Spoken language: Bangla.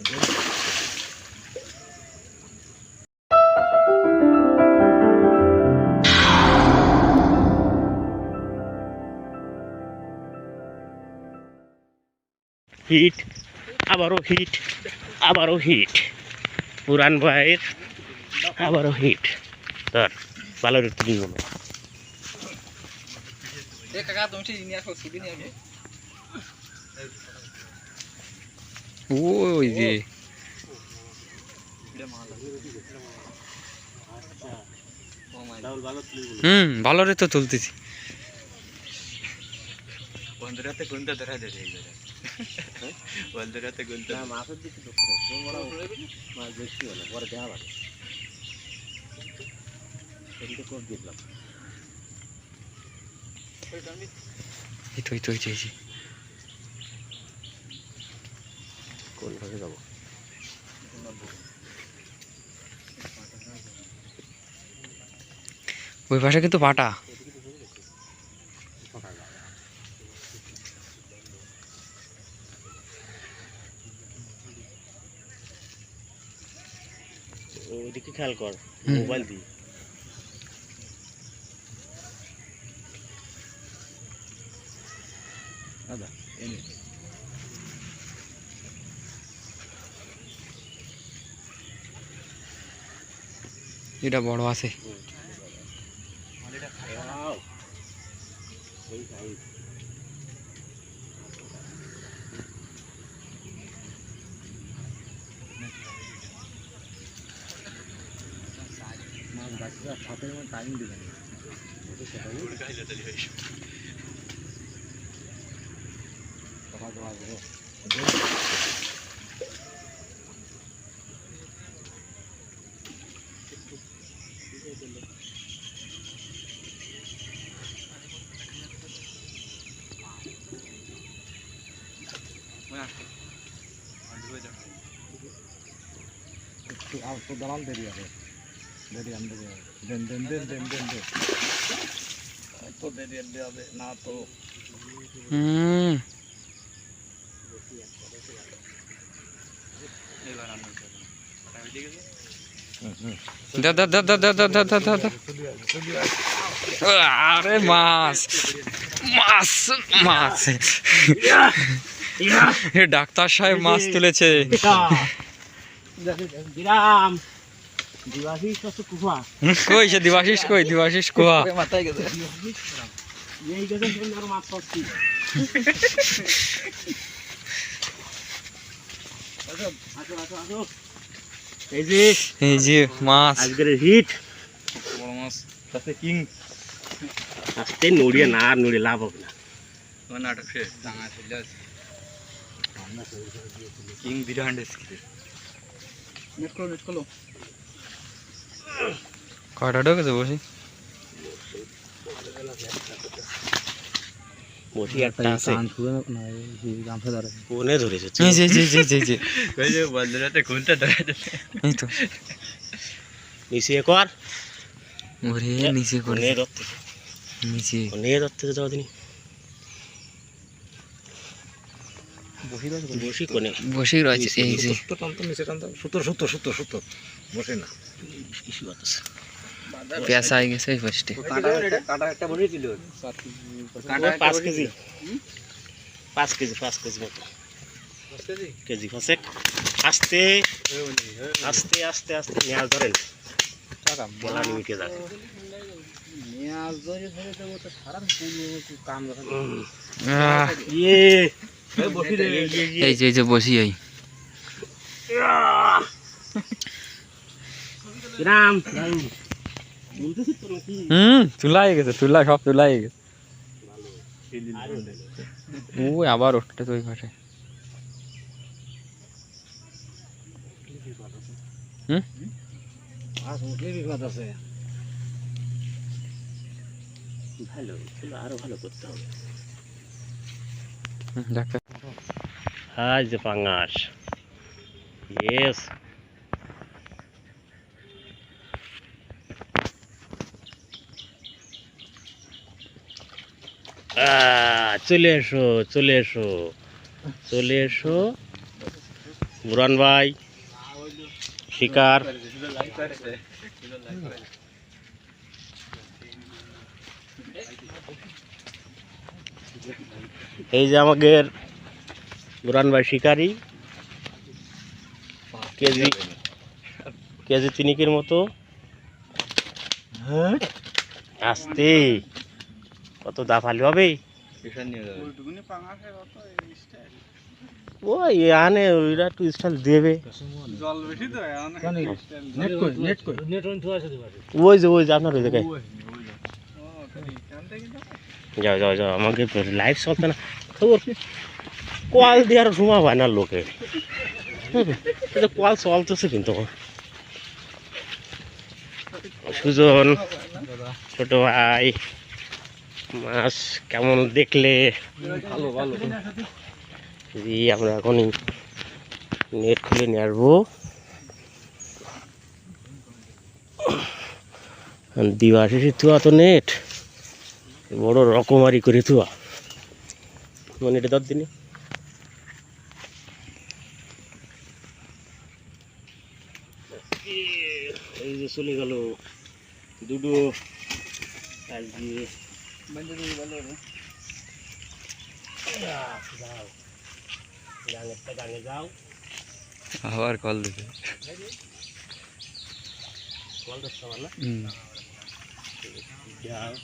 হিট, আবারও হিট আবারও হিট। পুরান ভাইয়ের আবারও হিট। ধর, ভালো ঋতু নিয়ে কাকা, তুমি নিয়ে আসো নিয়ে আমি ওই যে। হুম ভালো রে তো তুলতেছি। বন্ধুরাতে গুনতে ধরা বন্ধুরাতে গুনতে মাছের দিকে মাছ বেশি হলো পরে দেওয়া ভালো দিলাম এই তো এই তো এই তো, এই যে। কোন ভাবে যাব। ওই পাশে কিন্তু পাটা। ওইদিকে খেয়াল কর মোবাইল দিয়ে। এটা বড় আছে। টাইম দেবেন খাওয়া দাওয়া আর তো দালাল দেরি হবে। দেরি হবে। দেন দেন দেন দেন দেন তো দেরি আনতে হবে না তো। হুম। আরে মাছ মাছ মাছ। ডাক্তার সাহেব মাছ তুলেছে। বিরাম। কই সে দিবাশিস কই দিবাশিস কোয়া মাথায় গেছে। এই গেছে সুন্দর মাছ যে এই যে মাছ। আজকের হিট। বড় মাছ তাতে কিং। আস্তে নড়িয়ে না আর নড়িয়ে লাভ হবে না। নাটক শেষ। ডাঙা আছে কিং বিরান্ড নেট করো নেট করো কয়টা ঢোকেছে বসি? বসি একটা আছে। কোনে ধরেছে এই যে যে যে যে যে ওই যে বন্ধুরাতে গুনতে ধরে এই তো। নিচে কর। ওরে নিচে করে কোনে ধরতে নিচে। কোনে ধরতে যাওয়া দিনি বসি কোনে বসে রয়েছে এই যে। নিচে টানতো সুতো সুতো সুতো সুতো বসে না। কিছু আছে। পেঁচা হয়ে গেছে ফার্স্টে কাটা একটা কেজি। পাঁচ কেজি পাঁচ কেজি মতো। কেজি? পাঁচেক। আস্তে আস্তে আস্তে আস্তে নেওয়া ধরেন। বলা নিমিটে যাবে আহ, ইয়ে। এই যে এই যে বসি এই। হয়ে গেছে সব হয়ে গেছে। আবার ওটা তো ঘটে ভালো আরও ভালো করতে হবে। আজ যে পাঙ্গাস ইয়েস চলে এসো চলে এসো চলে এসো বুরান ভাই শিকার এই যে আমাদের বুরান ভাই শিকারি কেজি কেজি তিনিকের মতো। আসতে কত দাফালি হবে? ওই আনে ওইরা একটু স্টাইল দেবে। নেট কই নেট কই ওই যে ওই যে আপনার ওই জায়গায়। যাও। যাও যাও আমাকে লাইভ চলতে না। খবর কল দেওয়ার সময় হয় না লোকে। এই যে কল চলতেছে কিন্তু। সুজন ছোট ভাই মাছ কেমন দেখলে? ভালো ভালো। জি আমরা এখনই নেট খুলে নিয়ে আসব। থুয়া তো নেট। বড় রকমারি করে থুয়া। মানে এটা দর দিনে এই যে চলে গেল দুটো গাঙে যাও আবার কল দিতে কল করতে পারলা যাও।